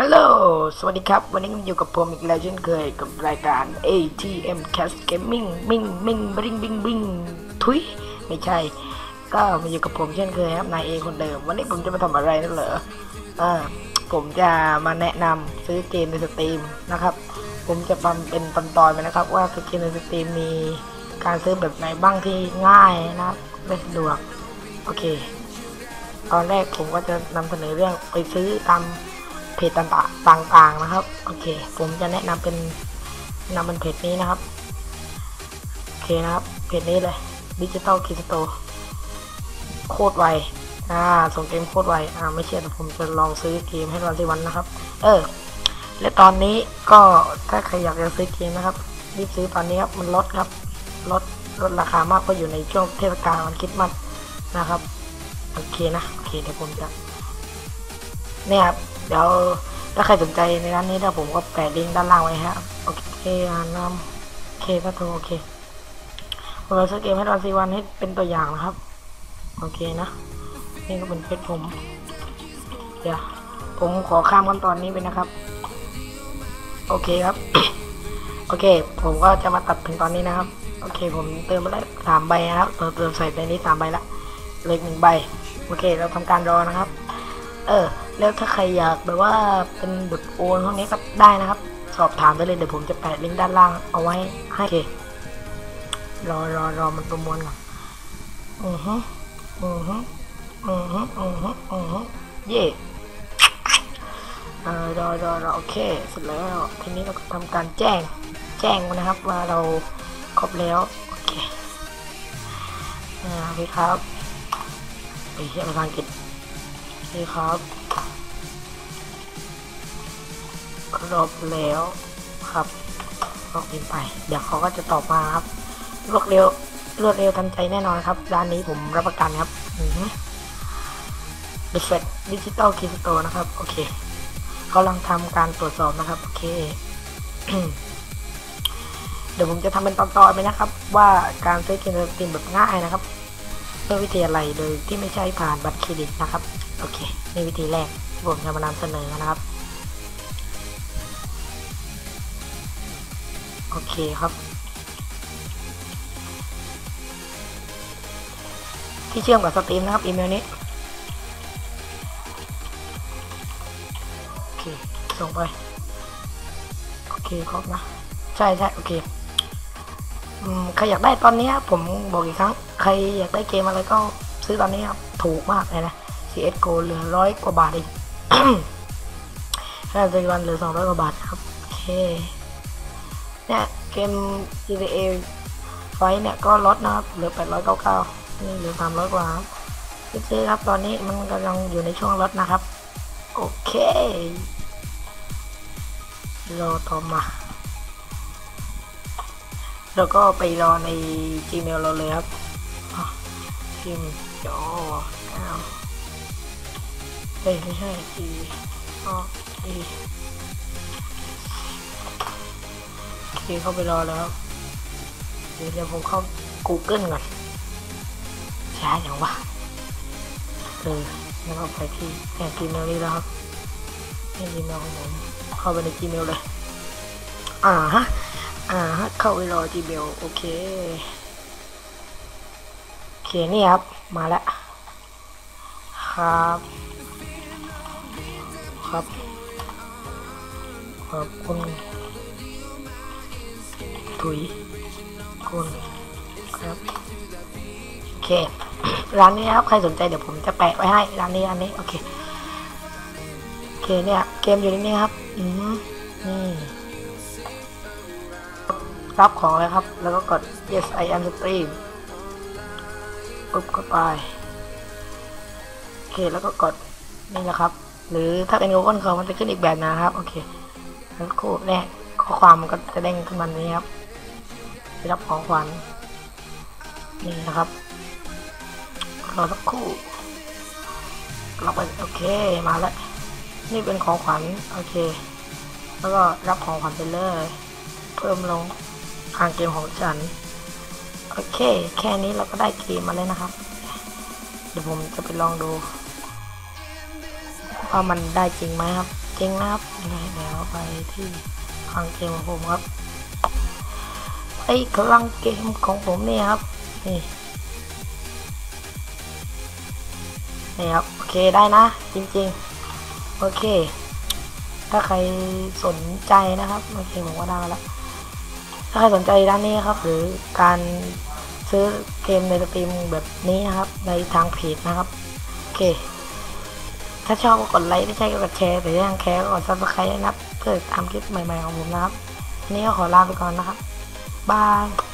ฮัลโหล สวัสดีครับ วันนี้อยู่กับผมอีกแล้วเช่นเคยกับรายการ ATM Cast Gaming มิ่งมิ่งบริงบิงบิงทุย ไม่ใช่ ก็มาอยู่กับผมเช่นเคยครับ นายเอคนเดิม วันนี้ผมจะมาทำอะไรนั่นเหรออ่าผมจะมาแนะนำซื้อเกมในสตรีมนะครับ ผมจะทำเป็นตอนๆไปนะครับ ว่าเกมในสตรีมมีการซื้อแบบไหนบ้างที่ง่ายนะครับและสะดวก โอเค ตอนแรกผมก็จะนำเสนอเรื่องไปซื้อตาม เพจต่างๆต่างๆนะครับ โอเค ผมจะแนะนำเป็นนำเป็นเพจนี้นะครับ โอเคนะครับ เพจนี้เลยดิจิตอลคิสโตโคตรไวอ่าส่งเกมโคตรไวอ่าไม่เชื่อแต่ผมจะลองซื้อเกมให้วันที่วันนะครับ เออ และตอนนี้ก็ถ้าใครอยากจะซื้อเกมนะครับ รีบซื้อตอนนี้ครับ มันลดครับ ลดลดราคามากเพราะอยู่ในช่วงเทศกาลวันคริดมัสนะครับ โอเคนะ โอเคเดี๋ยวผมจะเนี่ยครับ เดี๋ยวถ้าใครสนใจในร้านนี้เดี๋ยวผมก็แปะลิงก์ด้านล่างไว้ครับโอเคอ่านำโอเคก็โทรโอเคผมจะซื้อเกมให้ดอนซีวันให้เป็นตัวอย่างนะครับ โอเคนะ นี่ก็เป็นเพจผม เดี๋ยวผมขอข้ามขั้นตอนนี้ไปนะครับ โอเคครับ โอเค ผมก็จะมาตัดถึงตอนนี้นะครับ โอเค ผมเติมมาได้สามใบนะครับเติมเติมใส่ในนี้สามใบละเหลยหนึ่งใบ โอเค เราทำการรอนะครับ เออ แล้วถ้าใครอยากแบบว่าเป็นบุตรโอนพวกนี้ก็ได้นะครับ สอบถามได้เลยเดี๋ยวผมจะแปะลิงก์ด้านล่างเอาไว้ให้โอเครอรอรอมันประมวลก่อนอือฮึอือฮึอือฮึอือฮึอือฮึเย่เออรอรอรอโอเคเสร็จแล้วทีนี้เราก็ทำการแจ้งแจ้งนะครับว่าเราครบแล้วโอเคอ่าโอเครับไปเรียนภาษาอังกฤษโอเคครับ ครบแล้วครับลอกอินไป เดี๋ยวเขาก็จะตอบมาครับรวดเร็วรวดเร็วทันใจแน่นอนครับ ร้านนี้ผมรับประกันครับอือฮึดิเฟตดิจิตอลคิสโตนะครับ โอเคกำลังทำการตรวจสอบนะครับ โอเค เดี๋ยวผมจะทำเป็นตอนๆไปนะครับ ว่าการซื้อเกมตรีมแบบง่ายนะครับด้วยวิธีอะไรโดยที่ไม่ใช่ผ่านบัตรเครดิตนะครับ โอเคนี่วิธีแรกที่ผมจะมานำเสนอนะครับ เคครับ ที่เชื่อมกับสตรีมนะครับอีเมลนี้โอเคส่งไปโอเคครบนะ ใช่ใช่โอเคใครอยากได้ตอนนี้ผมบอกอีกครั้ง ใครอยากได้เกมอะไรก็ซื้อตอนนี้ครับถูกมากเลยนะ CSGO เหลือร้อยกว่าบาทเองค่าซื้อวันเหลือสองร้อยกว่าบาทครับ โอเค เนี่ยเกม GTA ไฟเนี่ยก็ลดนะครับเหลือแปดร้อยเก้าเก้านี่เหลือสามร้อยกว่าครับซื้อครับตอนนี้มันกำลังอยู่ในช่วงลดนะครับ โอเครอต่อมา แล้วก็ไปรอใน Gmail เราเลยครับพิมพ์จออ้าเฮ้ยไม่ใช่ G อ๋อ E เคเข้าไปรอแล้ว เดี๋ยวผมเข้า Google ก่อนช้าอย่างวะเออแล้วก็ไปที่แอน Gmail นี้แล้วครับนี่ Gmail ของผมเข้าไปใน Gmail เลย อ่าฮะ อ่าฮะ เข้าไปรอ Gmail โอเค โอเค นี่ครับ มาแล้ว ครับ ครับ ขอบคุณ ถุยคุณครับโอเค ร้านนี้ครับ ใครสนใจเดี๋ยวผมจะแปะไว้ให้ ร้านนี้ร้านนี้ โอเค โอเคเนี่ย เกมอยู่นี่ครับ อืมนี่รับของเลยครับ แล้วก็กด yes I am stream ปุ๊บเข้าไป โอเค แล้วก็กด นี่นะครับ หรือถ้าเป็น Google Chrome มันจะขึ้นอีกแบบนะครับ โอเคแล้วคู่แรกข้อความมันก็จะเด้งขึ้นมานี้ครับ ได้รับของขวัญนี่นะครับรอสักครู่เราไปโอเคมาแล้ว นี่เป็นของขวัญโอเค แล้วก็รับของขวัญไปเลย เพิ่มลงทางเกมของฉัน โอเค แค่นี้เราก็ได้เกมมาแล้วนะครับ เดี๋ยวผมจะไปลองดูว่ามันได้จริงไหมครับ จริงนะครับยังไงเดี๋ยวไปที่คลังเกมของผมครับ ไอ้คลังเกมของผมเนี่ยครับ นี่นี่ครับ โอเคได้นะ จริงๆ โอเค ถ้าใครสนใจนะครับ โอเคผมว่าได้แล้ว ถ้าใครสนใจด้านนี้ครับ หรือการซื้อเกมในสตรีมแบบนี้นะครับ ในทางเพจนะครับ โอเค ถ้าชอบก็กดไลค์ถ้าใช่ก็กดแชร์แต่ถ้ายังแคร์ก็กดซับสไครต์นะครับ เพื่อทำคลิปใหม่ๆของผมนะครับนนี้ก็ขอลาไปก่อนนะครับ บาย you